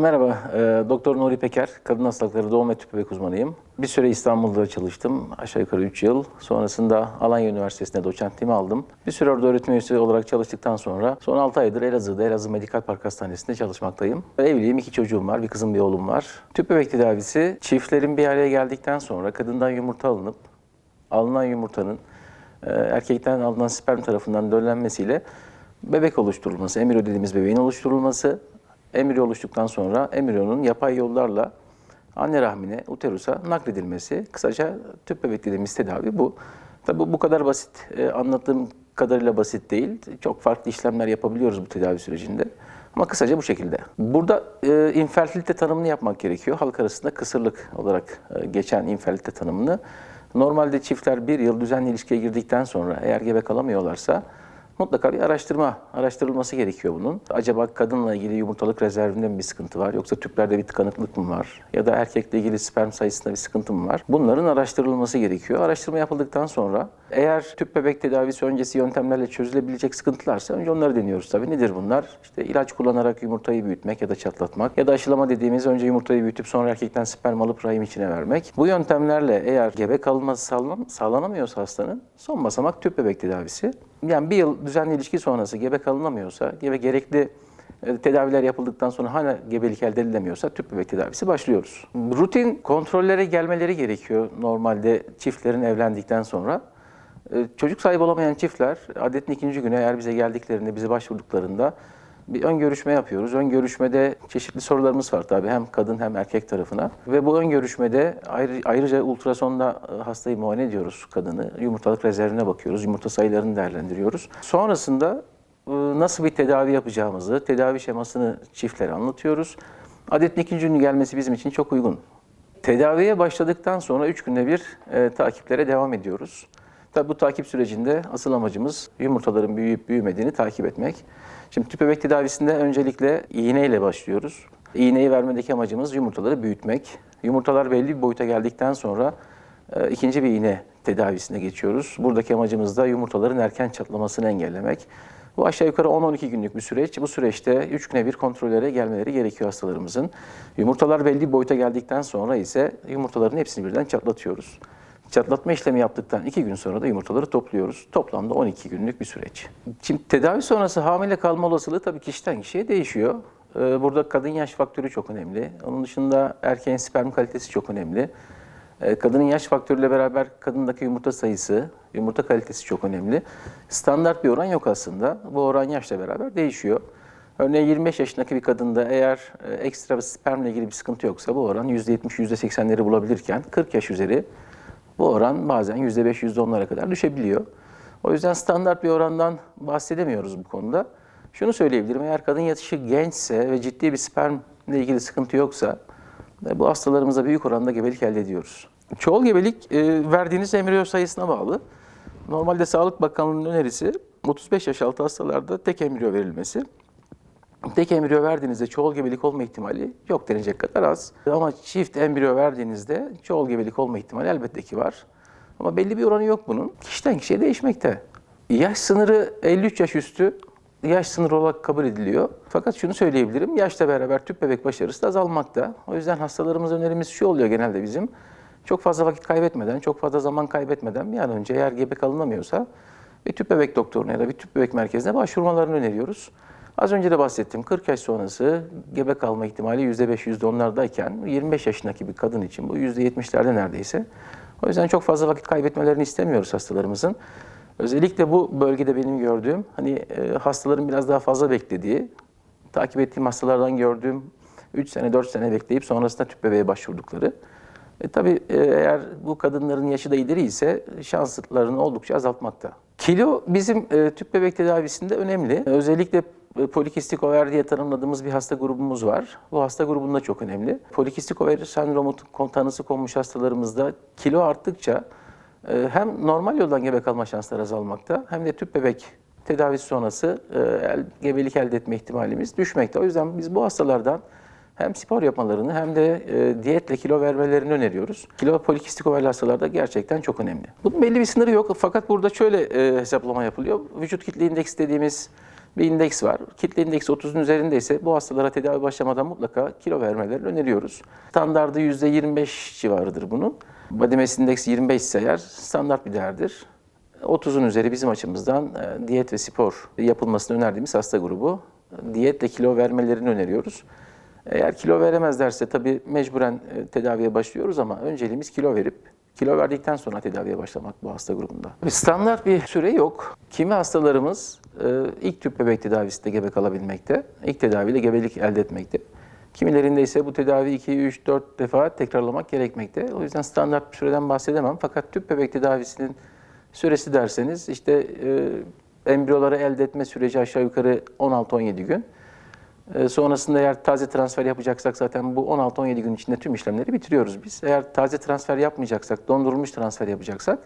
merhaba. Ee, Doktor Nuri Peker, kadın hastalıkları doğum ve tüp bebek uzmanıyım. Bir süre İstanbul'da çalıştım, aşağı yukarı 3 yıl. Sonrasında Alanya Üniversitesi'nde doçentliğimi aldım. Bir süre orada öğretim üyesi olarak çalıştıktan sonra son 6 aydır Elazığ'da, Elazığ Medikal Park Hastanesi'nde çalışmaktayım. Evliyim, iki çocuğum var, bir kızım bir oğlum var. Tüp bebek tedavisi çiftlerin bir araya geldikten sonra kadından yumurta alınıp alınan yumurtanın e, erkekten alınan sperm tarafından döllenmesiyle bebek oluşturulması, embriyo dediğimiz bebeğin oluşturulması, embriyo oluştuktan sonra embriyonun yapay yollarla anne rahmine, uterusa nakledilmesi, kısaca tüp bebek dediğimiz tedavi bu. Tabi bu kadar basit, e, anlattığım kadarıyla basit değil. Çok farklı işlemler yapabiliyoruz bu tedavi sürecinde. Ama kısaca bu şekilde. Burada e, infertilite tanımını yapmak gerekiyor. Halk arasında kısırlık olarak e, geçen infertilite tanımını. Normalde çiftler bir yıl düzenli ilişkiye girdikten sonra eğer gebe kalamıyorlarsa mutlaka bir araştırma, araştırılması gerekiyor bunun. Acaba kadınla ilgili yumurtalık rezervinde mi bir sıkıntı var yoksa tüplerde bir tıkanıklık mı var ya da erkekle ilgili sperm sayısında bir sıkıntı mı var? Bunların araştırılması gerekiyor. Araştırma yapıldıktan sonra eğer tüp bebek tedavisi öncesi yöntemlerle çözülebilecek sıkıntılarsa önce onları deniyoruz tabii. Nedir bunlar? İşte ilaç kullanarak yumurtayı büyütmek ya da çatlatmak ya da aşılama dediğimiz önce yumurtayı büyütüp sonra erkekten sperm alıp rahim içine vermek. Bu yöntemlerle eğer gebe kalması sağlan- sağlanamıyorsa hastanın son basamak tüp bebek tedavisi. Yani bir yıl düzenli ilişki sonrası gebe kalınamıyorsa, gebe gerekli e, tedaviler yapıldıktan sonra hala gebelik elde edilemiyorsa tüp bebek tedavisi başlıyoruz. Rutin kontrollere gelmeleri gerekiyor normalde çiftlerin evlendikten sonra. E, Çocuk sahibi olamayan çiftler adetin ikinci günü eğer bize geldiklerinde, bize başvurduklarında bir ön görüşme yapıyoruz. Ön görüşmede çeşitli sorularımız var tabii hem kadın hem erkek tarafına. Ve bu ön görüşmede ayrı, ayrıca ultrasonda e, hastayı muayene ediyoruz kadını. Yumurtalık rezervine bakıyoruz, yumurta sayılarını değerlendiriyoruz. Sonrasında e, nasıl bir tedavi yapacağımızı, tedavi şemasını çiftlere anlatıyoruz. Adetin ikinci günü gelmesi bizim için çok uygun. Tedaviye başladıktan sonra 3 günde bir e, takiplere devam ediyoruz. Tabi bu takip sürecinde asıl amacımız yumurtaların büyüyüp büyümediğini takip etmek. Şimdi tüp bebek tedavisinde öncelikle iğneyle başlıyoruz. İğneyi vermedeki amacımız yumurtaları büyütmek. Yumurtalar belli bir boyuta geldikten sonra e, ikinci bir iğne tedavisine geçiyoruz. Buradaki amacımız da yumurtaların erken çatlamasını engellemek. Bu aşağı yukarı 10-12 günlük bir süreç. Bu süreçte 3 güne bir kontrollere gelmeleri gerekiyor hastalarımızın. Yumurtalar belli bir boyuta geldikten sonra ise yumurtaların hepsini birden çatlatıyoruz. Çatlatma işlemi yaptıktan 2 gün sonra da yumurtaları topluyoruz. Toplamda 12 günlük bir süreç. Şimdi tedavi sonrası hamile kalma olasılığı tabii kişiden kişiye değişiyor. Ee, Burada kadın yaş faktörü çok önemli. Onun dışında erkeğin sperm kalitesi çok önemli. Ee, Kadının yaş faktörüyle beraber kadındaki yumurta sayısı, yumurta kalitesi çok önemli. Standart bir oran yok aslında. Bu oran yaşla beraber değişiyor. Örneğin 25 yaşındaki bir kadında eğer e, ekstra spermle ilgili bir sıkıntı yoksa bu oran %70, %80'leri bulabilirken 40 yaş üzeri bu oran bazen %5, %10'lara kadar düşebiliyor. O yüzden standart bir orandan bahsedemiyoruz bu konuda. Şunu söyleyebilirim, eğer kadın yatışı gençse ve ciddi bir spermle ilgili sıkıntı yoksa e, bu hastalarımıza büyük oranda gebelik elde ediyoruz. Çoğul gebelik e, verdiğiniz embriyo sayısına bağlı. Normalde Sağlık Bakanlığı'nın önerisi 35 yaş altı hastalarda tek embriyo verilmesi. Tek embriyo verdiğinizde çoğul gebelik olma ihtimali yok denecek kadar az. Ama çift embriyo verdiğinizde çoğul gebelik olma ihtimali elbette ki var. Ama belli bir oranı yok bunun. Kişiden kişiye değişmekte. Yaş sınırı 53 yaş üstü yaş sınırı olarak kabul ediliyor. Fakat şunu söyleyebilirim, yaşla beraber tüp bebek başarısı da azalmakta. O yüzden hastalarımız önerimiz şu oluyor genelde bizim. Çok fazla vakit kaybetmeden, çok fazla zaman kaybetmeden bir an önce eğer gebe kalınamıyorsa bir tüp bebek doktoruna ya da bir tüp bebek merkezine başvurmalarını öneriyoruz. Az önce de bahsettim 40 yaş sonrası gebe kalma ihtimali %5, %10'lardayken 25 yaşındaki bir kadın için bu %70'lerde neredeyse. O yüzden çok fazla vakit kaybetmelerini istemiyoruz hastalarımızın. Özellikle bu bölgede benim gördüğüm hani e, hastaların biraz daha fazla beklediği, takip ettiğim hastalardan gördüğüm 3 sene 4 sene bekleyip sonrasında tüp bebeğe başvurdukları. E, tabii e, eğer bu kadınların yaşı da ileri ise şanslarını oldukça azaltmakta. Kilo bizim e, tüp bebek tedavisinde önemli. Özellikle polikistik over diye tanımladığımız bir hasta grubumuz var. Bu hasta grubunda çok önemli. Polikistik over sendromu tanısı konmuş hastalarımızda kilo arttıkça e, hem normal yoldan gebe kalma şansları azalmakta hem de tüp bebek tedavisi sonrası e, el- gebelik elde etme ihtimalimiz düşmekte. O yüzden biz bu hastalardan hem spor yapmalarını hem de e, diyetle kilo vermelerini öneriyoruz. Kilo polikistik overli hastalarda gerçekten çok önemli. Bunun belli bir sınırı yok fakat burada şöyle hesaplama yapılıyor. Vücut kitle indeks dediğimiz bir indeks var. Kitle indeksi 30'un üzerindeyse bu hastalara tedavi başlamadan mutlaka kilo vermelerini öneriyoruz. Standardı %25 civarıdır bunun. Body mass index 25 ise eğer standart bir değerdir. 30'un üzeri bizim açımızdan e, diyet ve spor yapılmasını önerdiğimiz hasta grubu. Diyetle kilo vermelerini öneriyoruz. Eğer kilo veremezlerse tabii mecburen e, tedaviye başlıyoruz ama önceliğimiz kilo verip kilo verdikten sonra tedaviye başlamak bu hasta grubunda. Bir Standart bir süre yok. Kimi hastalarımız e, ilk tüp bebek tedavisinde gebe kalabilmekte, ilk tedaviyle gebelik elde etmekte. Kimilerinde ise bu tedavi 2, 3, 4 defa tekrarlamak gerekmekte. O yüzden standart bir süreden bahsedemem. Fakat tüp bebek tedavisinin süresi derseniz işte e, embriyoları elde etme süreci aşağı yukarı 16-17 gün. E, sonrasında eğer taze transfer yapacaksak zaten bu 16-17 gün içinde tüm işlemleri bitiriyoruz biz. Eğer taze transfer yapmayacaksak, dondurulmuş transfer yapacaksak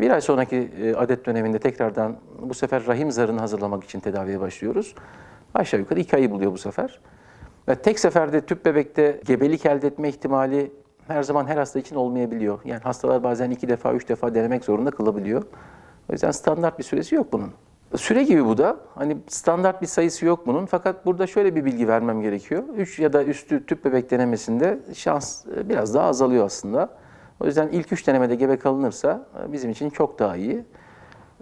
bir ay sonraki e, adet döneminde tekrardan bu sefer rahim zarını hazırlamak için tedaviye başlıyoruz. Aşağı yukarı iki ayı buluyor bu sefer. Ve tek seferde tüp bebekte gebelik elde etme ihtimali her zaman her hasta için olmayabiliyor. Yani hastalar bazen iki defa, üç defa denemek zorunda kalabiliyor. O yüzden standart bir süresi yok bunun. Süre gibi bu da. Hani standart bir sayısı yok bunun. Fakat burada şöyle bir bilgi vermem gerekiyor. 3 ya da üstü tüp bebek denemesinde şans e, biraz daha azalıyor aslında. O yüzden ilk 3 denemede gebe kalınırsa e, bizim için çok daha iyi.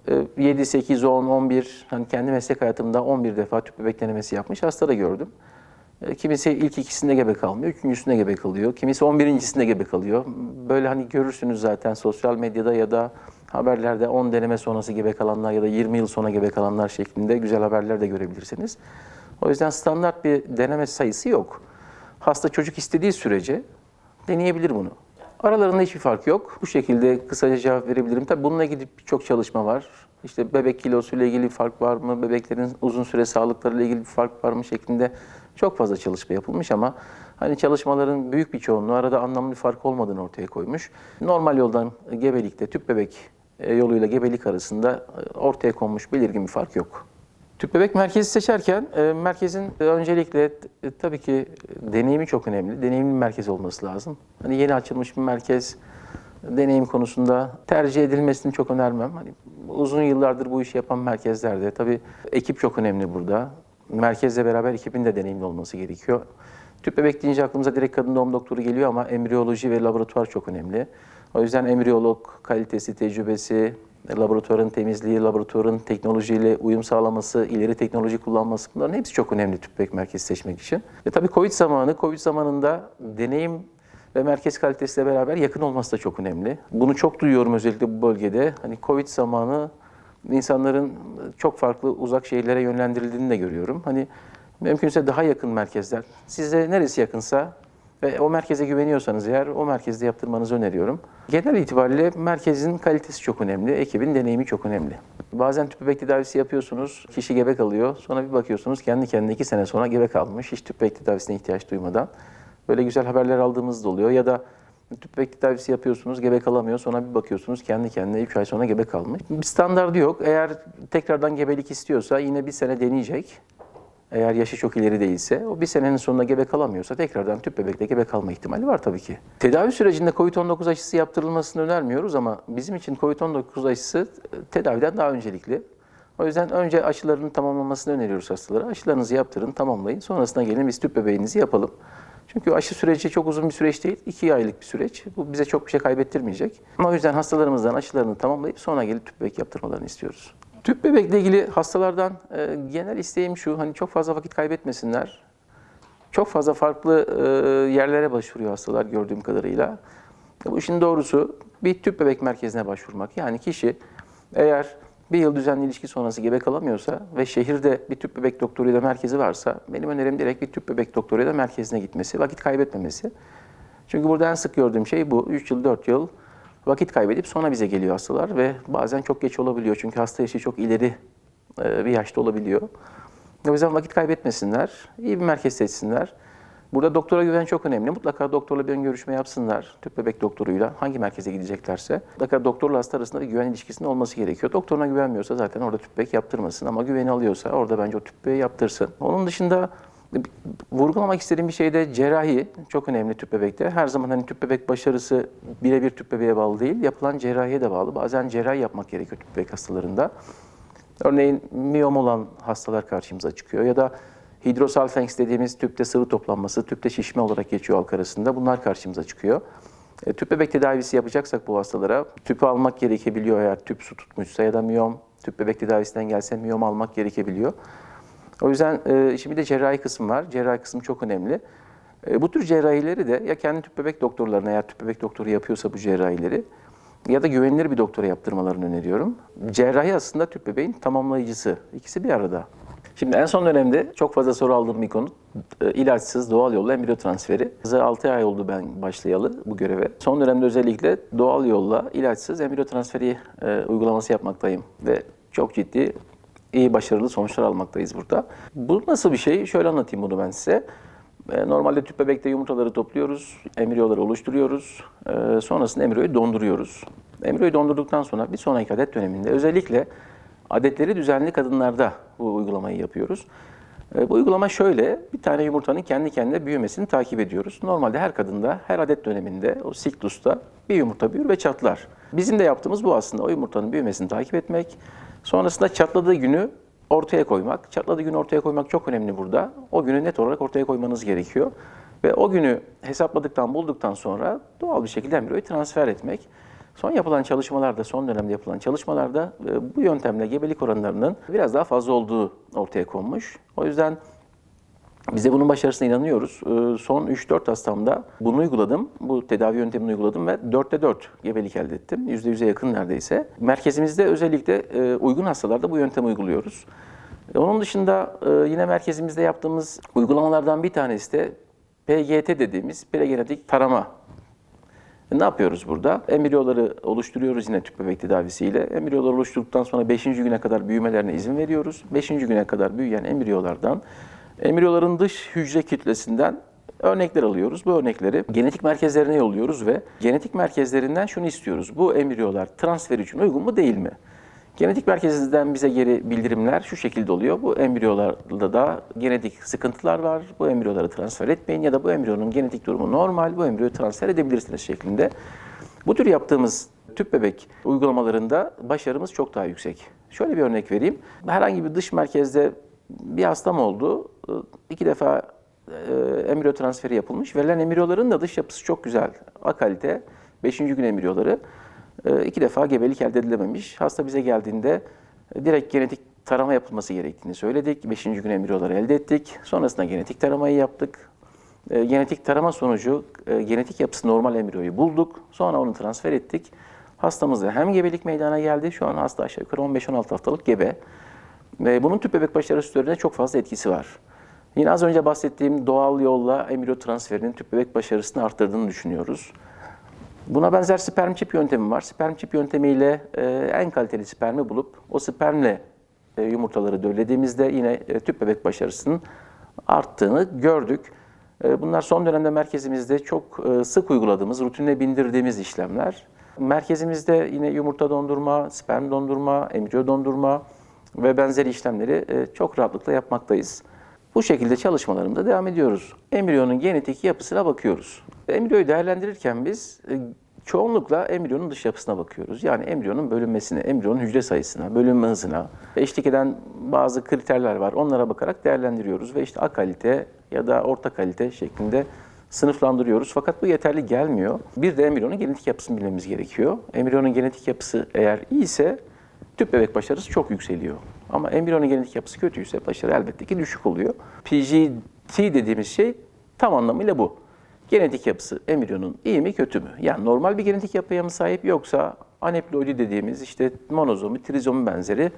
E, 7, 8, 10, 11, hani kendi meslek hayatımda 11 defa tüp bebek denemesi yapmış hasta gördüm. E, Kimisi ilk ikisinde gebe kalmıyor, üçüncüsünde gebe kalıyor. Kimisi on birincisinde gebe kalıyor. Böyle hani görürsünüz zaten sosyal medyada ya da haberlerde 10 deneme sonrası gebe kalanlar ya da 20 yıl sonra gebe kalanlar şeklinde güzel haberler de görebilirsiniz. O yüzden standart bir deneme sayısı yok. Hasta çocuk istediği sürece deneyebilir bunu. Aralarında hiçbir fark yok. Bu şekilde kısaca cevap verebilirim. Tabii bununla ilgili birçok çalışma var. İşte bebek kilosu ile ilgili bir fark var mı? Bebeklerin uzun süre sağlıkları ile ilgili bir fark var mı şeklinde çok fazla çalışma yapılmış ama hani çalışmaların büyük bir çoğunluğu arada anlamlı bir fark olmadığını ortaya koymuş. Normal yoldan gebelikte tüp bebek yoluyla gebelik arasında e, ortaya konmuş belirgin bir fark yok. Tüp bebek merkezi seçerken e, merkezin öncelikle e, tabii ki deneyimi çok önemli. Deneyimli bir merkez olması lazım. Hani yeni açılmış bir merkez deneyim konusunda tercih edilmesini çok önermem. Hani uzun yıllardır bu işi yapan merkezlerde tabii ekip çok önemli burada. Merkezle beraber ekibin de deneyimli olması gerekiyor. Tüp bebek deyince aklımıza direkt kadın doğum doktoru geliyor ama embriyoloji ve laboratuvar çok önemli. O yüzden embriyolog kalitesi, tecrübesi, laboratuvarın temizliği, laboratuvarın teknolojiyle uyum sağlaması, ileri teknoloji kullanması bunların hepsi çok önemli tüp bebek merkezi seçmek için. Ve tabii Covid zamanı, Covid zamanında deneyim ve merkez kalitesiyle beraber yakın olması da çok önemli. Bunu çok duyuyorum özellikle bu bölgede. Hani Covid zamanı insanların çok farklı uzak şehirlere yönlendirildiğini de görüyorum. Hani mümkünse daha yakın merkezler. Size neresi yakınsa ve o merkeze güveniyorsanız eğer o merkezde yaptırmanızı öneriyorum. Genel itibariyle merkezin kalitesi çok önemli, ekibin deneyimi çok önemli. Bazen tüp bebek tedavisi yapıyorsunuz, kişi gebe kalıyor. Sonra bir bakıyorsunuz kendi kendine iki sene sonra gebe kalmış, hiç tüp bebek tedavisine ihtiyaç duymadan. Böyle güzel haberler aldığımız da oluyor. Ya da tüp bebek tedavisi yapıyorsunuz, gebe kalamıyor. Sonra bir bakıyorsunuz kendi kendine 3 ay sonra gebe kalmış. Bir standardı yok. Eğer tekrardan gebelik istiyorsa yine bir sene deneyecek. Eğer yaşı çok ileri değilse, o bir senenin sonunda gebe kalamıyorsa tekrardan tüp bebekle gebe kalma ihtimali var tabii ki. Tedavi sürecinde COVID-19 aşısı yaptırılmasını önermiyoruz ama bizim için COVID-19 aşısı e, tedaviden daha öncelikli. O yüzden önce aşılarını tamamlamasını öneriyoruz hastalara. Aşılarınızı yaptırın, tamamlayın. Sonrasında gelin biz tüp bebeğinizi yapalım. Çünkü aşı süreci çok uzun bir süreç değil, 2 aylık bir süreç. Bu bize çok bir şey kaybettirmeyecek. Ama o yüzden hastalarımızdan aşılarını tamamlayıp sonra gelip tüp bebek yaptırmalarını istiyoruz. Tüp bebekle ilgili hastalardan e, genel isteğim şu, hani çok fazla vakit kaybetmesinler. Çok fazla farklı e, yerlere başvuruyor hastalar gördüğüm kadarıyla. Bu işin doğrusu bir tüp bebek merkezine başvurmak. Yani kişi eğer bir yıl düzenli ilişki sonrası gebe kalamıyorsa ve şehirde bir tüp bebek doktoruyla merkezi varsa benim önerim direkt bir tüp bebek doktoruyla merkezine gitmesi, vakit kaybetmemesi. Çünkü burada en sık gördüğüm şey bu. 3 yıl, 4 yıl vakit kaybedip sonra bize geliyor hastalar ve bazen çok geç olabiliyor. Çünkü hasta yaşı çok ileri e, bir yaşta olabiliyor. O yüzden vakit kaybetmesinler, iyi bir merkez seçsinler. Burada doktora güven çok önemli. Mutlaka doktorla bir ön görüşme yapsınlar. Tüp bebek doktoruyla hangi merkeze gideceklerse. Mutlaka doktorla hasta arasında bir güven ilişkisinin olması gerekiyor. Doktoruna güvenmiyorsa zaten orada tüp bebek yaptırmasın ama güveni alıyorsa orada bence o tüp bebeği yaptırsın. Onun dışında vurgulamak istediğim bir şey de cerrahi çok önemli tüp bebekte. Her zaman hani tüp bebek başarısı birebir tüp bebeğe bağlı değil. Yapılan cerrahiye de bağlı. Bazen cerrahi yapmak gerekiyor tüp bebek hastalarında. Örneğin miyom olan hastalar karşımıza çıkıyor ya da hidrosalfenks dediğimiz tüpte sıvı toplanması, tüpte şişme olarak geçiyor halk arasında. Bunlar karşımıza çıkıyor. E, tüp bebek tedavisi yapacaksak bu hastalara tüpü almak gerekebiliyor eğer tüp su tutmuşsa ya da miyom, tüp bebek tedavisinden gelse miyom almak gerekebiliyor. O yüzden e, şimdi de cerrahi kısım var. Cerrahi kısım çok önemli. E, bu tür cerrahileri de ya kendi tüp bebek doktorlarına eğer tüp bebek doktoru yapıyorsa bu cerrahileri ya da güvenilir bir doktora yaptırmalarını öneriyorum. Cerrahi aslında tüp bebeğin tamamlayıcısı. İkisi bir arada. Şimdi en son dönemde çok fazla soru aldığım bir konu e, ilaçsız doğal yolla embriyo transferi. 6 ay oldu ben başlayalı bu göreve. Son dönemde özellikle doğal yolla ilaçsız embriyo transferi e, uygulaması yapmaktayım ve çok ciddi iyi başarılı sonuçlar almaktayız burada. Bu nasıl bir şey? Şöyle anlatayım bunu ben size. E, Normalde tüp bebekte yumurtaları topluyoruz, embriyoları oluşturuyoruz. E, Sonrasında embriyoyu donduruyoruz. Embriyoyu dondurduktan sonra bir sonraki adet döneminde özellikle adetleri düzenli kadınlarda bu uygulamayı yapıyoruz. E, Bu uygulama şöyle, bir tane yumurtanın kendi kendine büyümesini takip ediyoruz. Normalde her kadında, her adet döneminde, o siklusta bir yumurta büyür ve çatlar. Bizim de yaptığımız bu aslında, o yumurtanın büyümesini takip etmek. Sonrasında çatladığı günü ortaya koymak. Çatladığı günü ortaya koymak çok önemli burada. O günü net olarak ortaya koymanız gerekiyor. Ve o günü hesapladıktan, bulduktan sonra doğal bir şekilde embriyoyu transfer etmek. Son yapılan çalışmalarda, son dönemde yapılan çalışmalarda e, bu yöntemle gebelik oranlarının biraz daha fazla olduğu ortaya konmuş. O yüzden bize bunun başarısına inanıyoruz. Ee, Son 3-4 hastamda bunu uyguladım. Bu tedavi yöntemini uyguladım ve 4'te 4 gebelik elde ettim. %100'e yakın neredeyse. Merkezimizde özellikle e, uygun hastalarda bu yöntemi uyguluyoruz. E, Onun dışında e, yine merkezimizde yaptığımız uygulamalardan bir tanesi de PGT dediğimiz pregenetik tarama ne yapıyoruz burada? Embriyoları oluşturuyoruz yine tüp bebek tedavisiyle. Embriyoları oluşturduktan sonra 5. güne kadar büyümelerine izin veriyoruz. 5. güne kadar büyüyen embriyolardan, embriyoların dış hücre kütlesinden örnekler alıyoruz. Bu örnekleri genetik merkezlerine yolluyoruz ve genetik merkezlerinden şunu istiyoruz. Bu embriyolar transfer için uygun mu değil mi? Genetik merkezinden bize geri bildirimler şu şekilde oluyor. Bu embriyolarda da genetik sıkıntılar var. Bu embriyoları transfer etmeyin ya da bu embriyonun genetik durumu normal. Bu embriyoyu transfer edebilirsiniz şeklinde. Bu tür yaptığımız tüp bebek uygulamalarında başarımız çok daha yüksek. Şöyle bir örnek vereyim. Herhangi bir dış merkezde bir hastam oldu. İki defa e, embriyo transferi yapılmış. Verilen embriyoların da dış yapısı çok güzel. A kalite. Beşinci gün embriyoları. E, iki defa gebelik elde edilememiş. Hasta bize geldiğinde e, direkt genetik tarama yapılması gerektiğini söyledik. Beşinci gün embriyoları elde ettik. Sonrasında genetik taramayı yaptık. E, genetik tarama sonucu genetik yapısı normal embriyoyu bulduk. Sonra onu transfer ettik. Hastamızda hem gebelik meydana geldi. Şu an hasta aşağı yukarı 15-16 haftalık gebe. Bunun tüp bebek başarısı üzerine çok fazla etkisi var. Yine az önce bahsettiğim doğal yolla embriyo transferinin tüp bebek başarısını arttırdığını düşünüyoruz. Buna benzer sperm çip yöntemi var. Sperm çip yöntemiyle e, en kaliteli spermi bulup o spermle e, yumurtaları döllediğimizde yine e, tüp bebek başarısının arttığını gördük. E, bunlar son dönemde merkezimizde çok e, sık uyguladığımız, rutine bindirdiğimiz işlemler. Merkezimizde yine yumurta dondurma, sperm dondurma, embriyo dondurma ve benzeri işlemleri e, çok rahatlıkla yapmaktayız. Bu şekilde çalışmalarımıza devam ediyoruz. Embriyonun genetik yapısına bakıyoruz. Embriyoyu değerlendirirken biz e, çoğunlukla embriyonun dış yapısına bakıyoruz. Yani embriyonun bölünmesine, embriyonun hücre sayısına, bölünme hızına eşlik eden bazı kriterler var. Onlara bakarak değerlendiriyoruz ve işte A kalite ya da orta kalite şeklinde sınıflandırıyoruz. Fakat bu yeterli gelmiyor. Bir de embriyonun genetik yapısını bilmemiz gerekiyor. Embriyonun genetik yapısı eğer iyiyse tüp bebek başarısı çok yükseliyor. Ama embriyonun genetik yapısı kötüyse başarı elbette ki düşük oluyor. PGT dediğimiz şey tam anlamıyla bu. Genetik yapısı embriyonun iyi mi kötü mü? Yani normal bir genetik yapıya mı sahip yoksa aneploidi dediğimiz işte monozomi, trizomi benzeri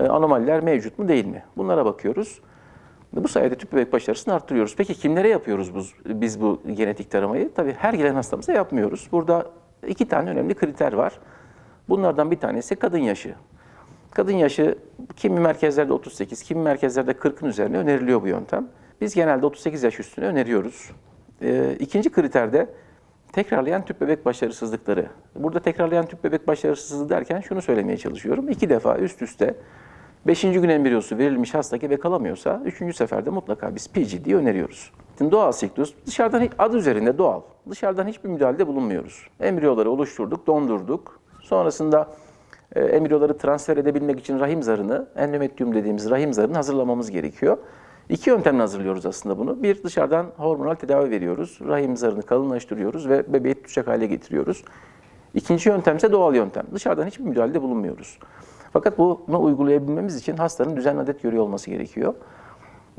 e, anomaliler mevcut mu değil mi? Bunlara bakıyoruz. Bu sayede tüp bebek başarısını arttırıyoruz. Peki kimlere yapıyoruz biz, biz bu genetik taramayı? Tabii her gelen hastamıza yapmıyoruz. Burada iki tane önemli kriter var. Bunlardan bir tanesi kadın yaşı. Kadın yaşı kimi merkezlerde 38, kimi merkezlerde 40'ın üzerine öneriliyor bu yöntem. Biz genelde 38 yaş üstüne öneriyoruz. Ee, ikinci kriterde tekrarlayan tüp bebek başarısızlıkları. Burada tekrarlayan tüp bebek başarısızlığı derken şunu söylemeye çalışıyorum. İki defa üst üste 5. gün embriyosu verilmiş hasta gebe kalamıyorsa 3. seferde mutlaka biz PGD öneriyoruz. Şimdi doğal siklus dışarıdan adı üzerinde doğal. Dışarıdan hiçbir müdahalede bulunmuyoruz. Embriyoları oluşturduk, dondurduk. Sonrasında e, embriyoları transfer edebilmek için rahim zarını, endometrium dediğimiz rahim zarını hazırlamamız gerekiyor. İki yöntemle hazırlıyoruz aslında bunu. Bir dışarıdan hormonal tedavi veriyoruz. Rahim zarını kalınlaştırıyoruz ve bebeği tutacak hale getiriyoruz. İkinci yöntem ise doğal yöntem. Dışarıdan hiçbir müdahalede bulunmuyoruz. Fakat bunu uygulayabilmemiz için hastanın düzenli adet görüyor olması gerekiyor.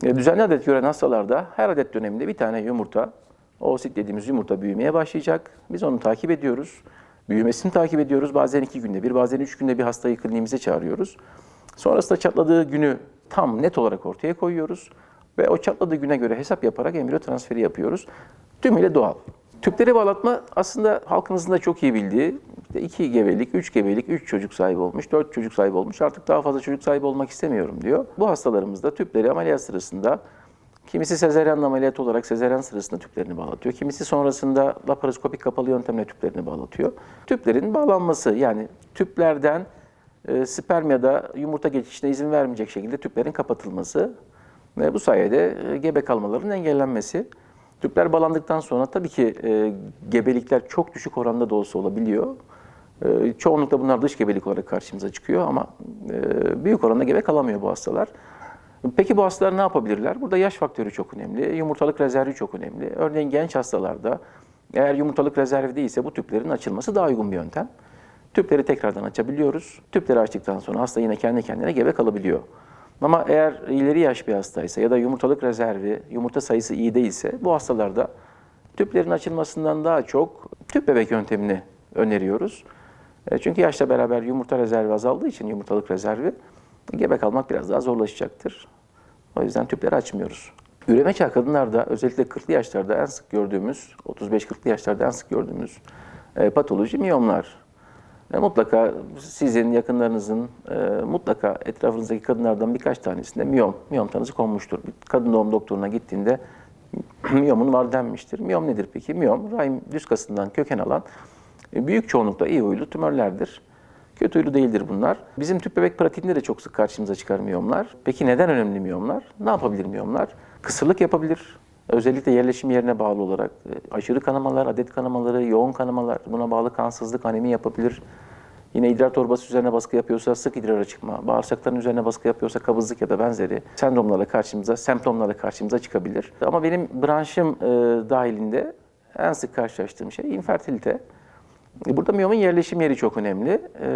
E, Düzenli adet gören hastalarda her adet döneminde bir tane yumurta, oosit dediğimiz yumurta büyümeye başlayacak. Biz onu takip ediyoruz. Büyümesini takip ediyoruz. Bazen iki günde bir, bazen üç günde bir hastayı kliniğimize çağırıyoruz. Sonrasında çatladığı günü tam net olarak ortaya koyuyoruz. Ve o çatladığı güne göre hesap yaparak embriyo transferi yapıyoruz. Tümüyle doğal. Tüpleri bağlatma aslında halkımızın da çok iyi bildiği, işte iki gebelik, üç gebelik, üç çocuk sahibi olmuş, dört çocuk sahibi olmuş, artık daha fazla çocuk sahibi olmak istemiyorum diyor. Bu hastalarımızda tüpleri ameliyat sırasında kimisi sezeryan ameliyat olarak sezeryan sırasında tüplerini bağlatıyor. Kimisi sonrasında laparoskopik kapalı yöntemle tüplerini bağlatıyor. Tüplerin bağlanması yani tüplerden e, sperm ya da yumurta geçişine izin vermeyecek şekilde tüplerin kapatılması ve bu sayede e, gebe kalmalarının engellenmesi. Tüpler bağlandıktan sonra tabii ki e, gebelikler çok düşük oranda da olsa olabiliyor. E, çoğunlukla bunlar dış gebelik olarak karşımıza çıkıyor ama e, büyük oranda gebe kalamıyor bu hastalar. Peki bu hastalar ne yapabilirler? Burada yaş faktörü çok önemli, yumurtalık rezervi çok önemli. Örneğin genç hastalarda eğer yumurtalık rezervi değilse bu tüplerin açılması daha uygun bir yöntem. Tüpleri tekrardan açabiliyoruz. Tüpleri açtıktan sonra hasta yine kendi kendine gebe kalabiliyor. Ama eğer ileri yaş bir hastaysa ya da yumurtalık rezervi, yumurta sayısı iyi değilse bu hastalarda tüplerin açılmasından daha çok tüp bebek yöntemini öneriyoruz. E, Çünkü yaşla beraber yumurta rezervi azaldığı için yumurtalık rezervi gebe kalmak biraz daha zorlaşacaktır. O yüzden tüpleri açmıyoruz. Üreme çağı kadınlarda özellikle 40'lı yaşlarda en sık gördüğümüz, 35-40'lı yaşlarda en sık gördüğümüz e, patoloji miyomlar. E, mutlaka sizin, yakınlarınızın, e, mutlaka etrafınızdaki kadınlardan birkaç tanesinde miyom, miyom tanısı konmuştur. Bir kadın doğum doktoruna gittiğinde miyomun var denmiştir. Miyom nedir peki? Miyom, rahim düz kasından köken alan e, büyük çoğunlukla iyi huylu tümörlerdir. Kötü huylu değildir bunlar. Bizim tüp bebek pratiğinde de çok sık karşımıza çıkar miyomlar. Peki neden önemli miyomlar? Ne yapabilir miyomlar? Kısırlık yapabilir. Özellikle yerleşim yerine bağlı olarak e, aşırı kanamalar, adet kanamaları, yoğun kanamalar, buna bağlı kansızlık, anemi yapabilir. Yine idrar torbası üzerine baskı yapıyorsa sık idrara çıkma, bağırsakların üzerine baskı yapıyorsa kabızlık ya da benzeri sendromlarla karşımıza, semptomlarla karşımıza çıkabilir. Ama benim branşım e, dahilinde en sık karşılaştığım şey infertilite. E, Burada miyomun yerleşim yeri çok önemli. Ee,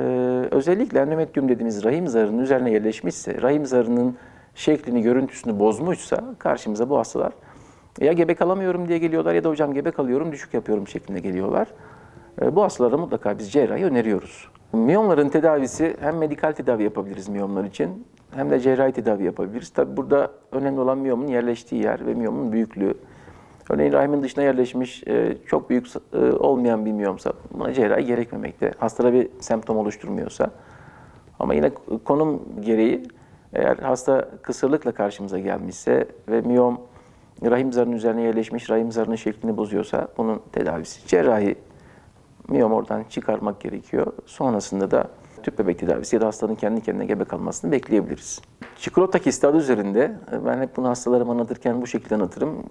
özellikle endometrium dediğimiz rahim zarının üzerine yerleşmişse, rahim zarının şeklini, görüntüsünü bozmuşsa karşımıza bu hastalar ya gebe kalamıyorum diye geliyorlar ya da hocam gebe kalıyorum, düşük yapıyorum şeklinde geliyorlar. Ee, bu hastalara mutlaka biz cerrahi öneriyoruz. Miyomların tedavisi hem medikal tedavi yapabiliriz miyomlar için hem de cerrahi tedavi yapabiliriz. Tabi burada önemli olan miyomun yerleştiği yer ve miyomun büyüklüğü. Örneğin rahimin dışına yerleşmiş e, çok büyük e, olmayan bir miyomsa buna cerrahi gerekmemekte. Hastada bir semptom oluşturmuyorsa. Ama yine konum gereği eğer hasta kısırlıkla karşımıza gelmişse ve miyom rahim zarının üzerine yerleşmiş, rahim zarının şeklini bozuyorsa bunun tedavisi cerrahi miyom oradan çıkarmak gerekiyor. Sonrasında da tüp bebek tedavisi ya da hastanın kendi kendine gebe kalmasını bekleyebiliriz. Çikolata kisti adı üzerinde, ben hep bunu hastalarıma anlatırken bu şekilde anlatırım.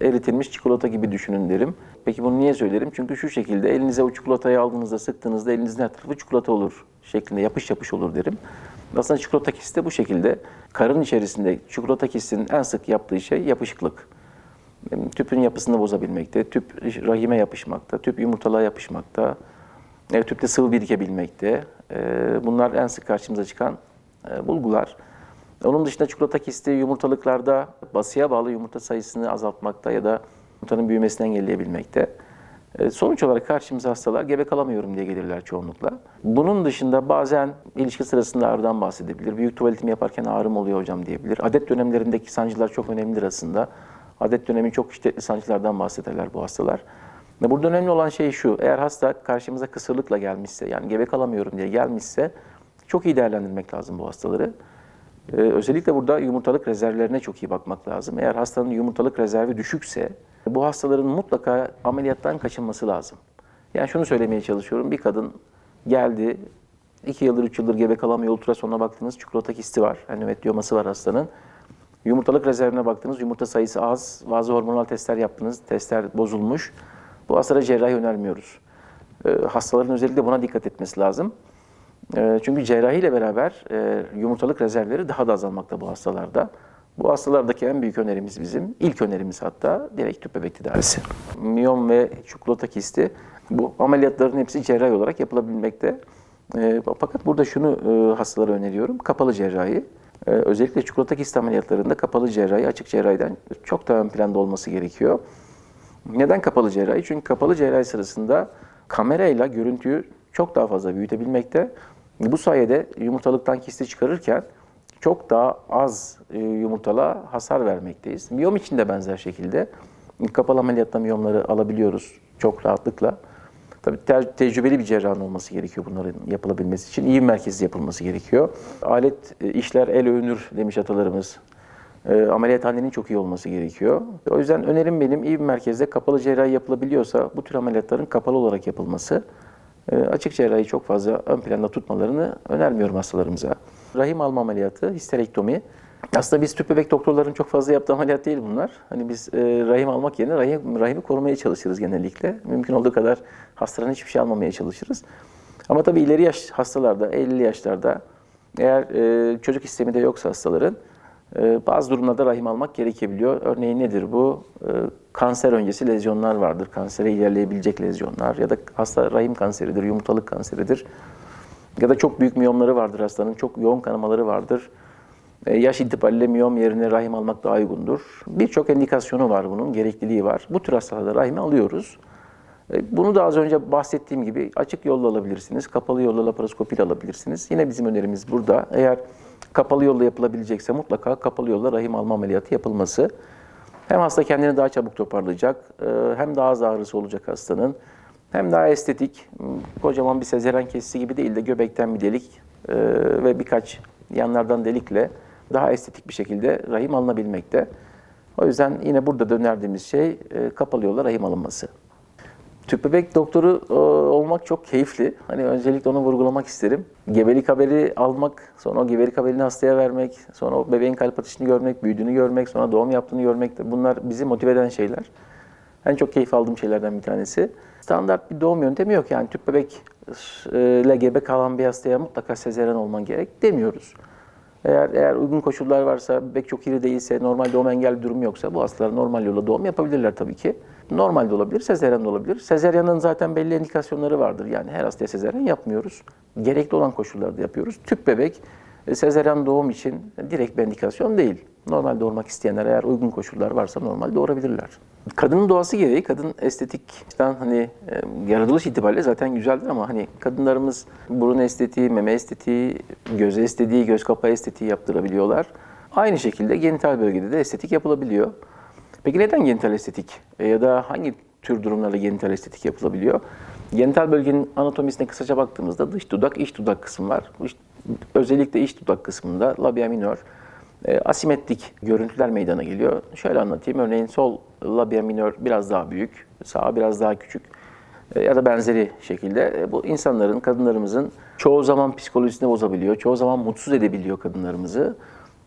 Eritilmiş çikolata gibi düşünün derim. Peki bunu niye söylerim? Çünkü şu şekilde elinize o çikolatayı aldığınızda, sıktığınızda elinizin her tarafı çikolata olur şeklinde yapış yapış olur derim. Aslında çikolata kisti de bu şekilde. Karın içerisinde çikolata kistinin en sık yaptığı şey yapışıklık. Tüpün yapısını bozabilmekte, tüp rahime yapışmakta, tüp yumurtalığa yapışmakta, e, tüpte sıvı birikebilmekte. E, Bunlar en sık karşımıza çıkan e, bulgular. Onun dışında çikolata kisti yumurtalıklarda basıya bağlı yumurta sayısını azaltmakta ya da yumurtanın büyümesini engelleyebilmekte. E, Sonuç olarak karşımıza hastalar gebe kalamıyorum diye gelirler çoğunlukla. Bunun dışında bazen ilişki sırasında ağrıdan bahsedebilir. Büyük tuvaletimi yaparken ağrım oluyor hocam diyebilir. Adet dönemlerindeki sancılar çok önemlidir aslında. Adet dönemi çok şiddetli sancılardan bahsederler bu hastalar. Ve burada önemli olan şey şu, eğer hasta karşımıza kısırlıkla gelmişse, yani gebe kalamıyorum diye gelmişse çok iyi değerlendirmek lazım bu hastaları. Ee, özellikle burada yumurtalık rezervlerine çok iyi bakmak lazım. Eğer hastanın yumurtalık rezervi düşükse bu hastaların mutlaka ameliyattan kaçınması lazım. Yani şunu söylemeye çalışıyorum. Bir kadın geldi, 2 yıldır, 3 yıldır gebe kalamıyor. Ultrasonuna baktınız, çikolata kisti var. Endometrioması var hastanın. Yumurtalık rezervine baktınız, yumurta sayısı az. Bazı hormonal testler yaptınız, testler bozulmuş. Bu hastalara cerrahi önermiyoruz. Ee, hastaların özellikle buna dikkat etmesi lazım. E, çünkü cerrahiyle beraber e, yumurtalık rezervleri daha da azalmakta bu hastalarda. Bu hastalardaki en büyük önerimiz bizim, ilk önerimiz hatta direkt tüp bebek tedavisi. Miyom ve çikolata kisti bu ameliyatların hepsi cerrahi olarak yapılabilmekte. E, fakat burada şunu e, hastalara öneriyorum, kapalı cerrahi. E, özellikle çikolata kisti ameliyatlarında kapalı cerrahi açık cerrahiden çok daha ön planda olması gerekiyor. Neden kapalı cerrahi? Çünkü kapalı cerrahi sırasında kamerayla görüntüyü çok daha fazla büyütebilmekte. Bu sayede yumurtalıktan kisti çıkarırken çok daha az e, yumurtalığa hasar vermekteyiz. Miyom için de benzer şekilde kapalı ameliyatta miyomları alabiliyoruz çok rahatlıkla. Tabii te- tecrübeli bir cerrahın olması gerekiyor bunların yapılabilmesi için. İyi bir merkezi yapılması gerekiyor. Alet e, işler el övünür demiş atalarımız. E, ameliyathanenin çok iyi olması gerekiyor. O yüzden önerim benim iyi bir merkezde kapalı cerrahi yapılabiliyorsa bu tür ameliyatların kapalı olarak yapılması. E, açık cerrahi çok fazla ön planda tutmalarını önermiyorum hastalarımıza. Rahim alma ameliyatı, histerektomi. Aslında biz tüp bebek doktorların çok fazla yaptığı ameliyat değil bunlar. Hani biz e, rahim almak yerine rahim, rahimi korumaya çalışırız genellikle. Mümkün olduğu kadar hastaların hiçbir şey almamaya çalışırız. Ama tabii ileri yaş hastalarda, 50 yaşlarda eğer e, çocuk istemi de yoksa hastaların bazı durumlarda rahim almak gerekebiliyor. Örneğin nedir bu? E, kanser öncesi lezyonlar vardır. Kansere ilerleyebilecek lezyonlar ya da hasta rahim kanseridir, yumurtalık kanseridir. Ya da çok büyük miyomları vardır hastanın, çok yoğun kanamaları vardır. E, Yaş itibariyle miyom yerine rahim almak daha uygundur. Birçok indikasyonu var bunun, gerekliliği var. Bu tür hastalarda rahimi alıyoruz. Bunu da az önce bahsettiğim gibi açık yolla alabilirsiniz, kapalı yolla laparoskopiyle alabilirsiniz. Yine bizim önerimiz burada. Eğer kapalı yolla yapılabilecekse mutlaka kapalı yolla rahim alma ameliyatı yapılması. Hem hasta kendini daha çabuk toparlayacak, e, hem daha az ağrısı olacak hastanın, hem daha estetik, kocaman bir sezeren kesisi gibi değil de göbekten bir delik e, ve birkaç yanlardan delikle daha estetik bir şekilde rahim alınabilmekte. O yüzden yine burada da önerdiğimiz şey e, kapalı yolla rahim alınması. Tüp bebek doktoru e, olmak çok keyifli. Hani öncelikle onu vurgulamak isterim. Gebelik haberi almak, sonra o gebelik haberini hastaya vermek, sonra o bebeğin kalp atışını görmek, büyüdüğünü görmek, sonra doğum yaptığını görmek de bunlar bizi motive eden şeyler. En çok keyif aldığım şeylerden bir tanesi. Standart bir doğum yöntemi yok yani tüp bebekle gebe kalan bir hastaya mutlaka sezeren olman gerek demiyoruz. Eğer eğer uygun koşullar varsa, bebek çok iri değilse, normal doğum engel bir durum yoksa bu hastalar normal yolla doğum yapabilirler tabii ki. Normal de olabilir, sezeryan de olabilir. Sezeryanın zaten belli indikasyonları vardır. Yani her hastaya sezeryan yapmıyoruz. Gerekli olan koşullarda yapıyoruz. Tüp bebek e, sezeryan doğum için direkt bir indikasyon değil. Normal doğurmak isteyenler eğer uygun koşullar varsa normal doğurabilirler. Kadının doğası gereği kadın estetikten hani e, yaratılış itibariyle zaten güzeldir ama hani kadınlarımız burun estetiği, meme estetiği, göz estetiği, göz kapağı estetiği yaptırabiliyorlar. Aynı şekilde genital bölgede de estetik yapılabiliyor. Peki neden genital estetik E, ya da hangi tür durumlarla genital estetik yapılabiliyor? Genital bölgenin anatomisine kısaca baktığımızda dış dudak, iç dudak kısmı var. İç- özellikle iç dudak kısmında labia minor e, asimetrik görüntüler meydana geliyor. Şöyle anlatayım. Örneğin sol labia minor biraz daha büyük, sağ biraz daha küçük e, ya da benzeri şekilde e, bu insanların, kadınlarımızın çoğu zaman psikolojisini bozabiliyor, çoğu zaman mutsuz edebiliyor kadınlarımızı.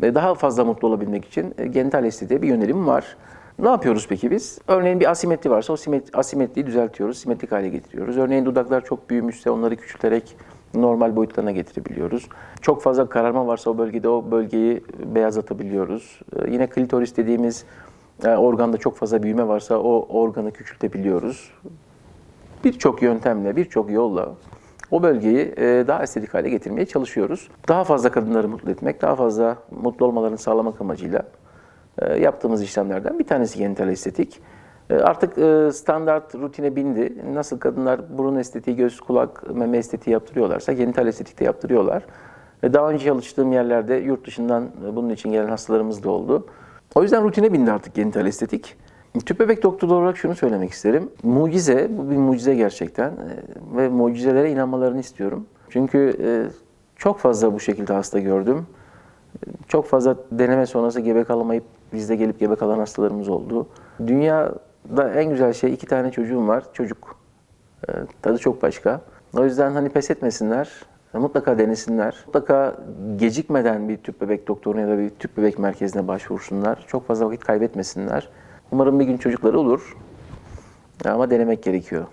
Ve daha fazla mutlu olabilmek için e, genital estetiğe bir yönelim var. Ne yapıyoruz peki biz? Örneğin bir asimetri varsa o simet- asimetriyi düzeltiyoruz, simetrik hale getiriyoruz. Örneğin dudaklar çok büyümüşse onları küçülterek normal boyutlarına getirebiliyoruz. Çok fazla kararma varsa o bölgede o bölgeyi beyazlatabiliyoruz. E, Yine klitoris dediğimiz e, organda çok fazla büyüme varsa o organı küçültebiliyoruz birçok yöntemle, birçok yolla o bölgeyi e, daha estetik hale getirmeye çalışıyoruz. Daha fazla kadınları mutlu etmek, daha fazla mutlu olmalarını sağlamak amacıyla e, yaptığımız işlemlerden bir tanesi genital estetik. E, Artık e, standart rutine bindi. Nasıl kadınlar burun estetiği, göz, kulak, meme estetiği yaptırıyorlarsa genital estetik de yaptırıyorlar. E, Daha önce çalıştığım yerlerde yurt dışından e, bunun için gelen hastalarımız da oldu. O yüzden rutine bindi artık genital estetik. Tüp bebek doktoru olarak şunu söylemek isterim. Mucize, bu bir mucize gerçekten E, ve mucizelere inanmalarını istiyorum. Çünkü e, çok fazla bu şekilde hasta gördüm. E, Çok fazla deneme sonrası gebe kalamayıp bizde gelip gebe kalan hastalarımız oldu. Dünyada en güzel şey iki tane çocuğum var. Çocuk. E, Tadı çok başka. O yüzden hani pes etmesinler. Mutlaka denesinler. Mutlaka gecikmeden bir tüp bebek doktoruna ya da bir tüp bebek merkezine başvursunlar. Çok fazla vakit kaybetmesinler. Umarım bir gün çocukları olur. Ama denemek gerekiyor.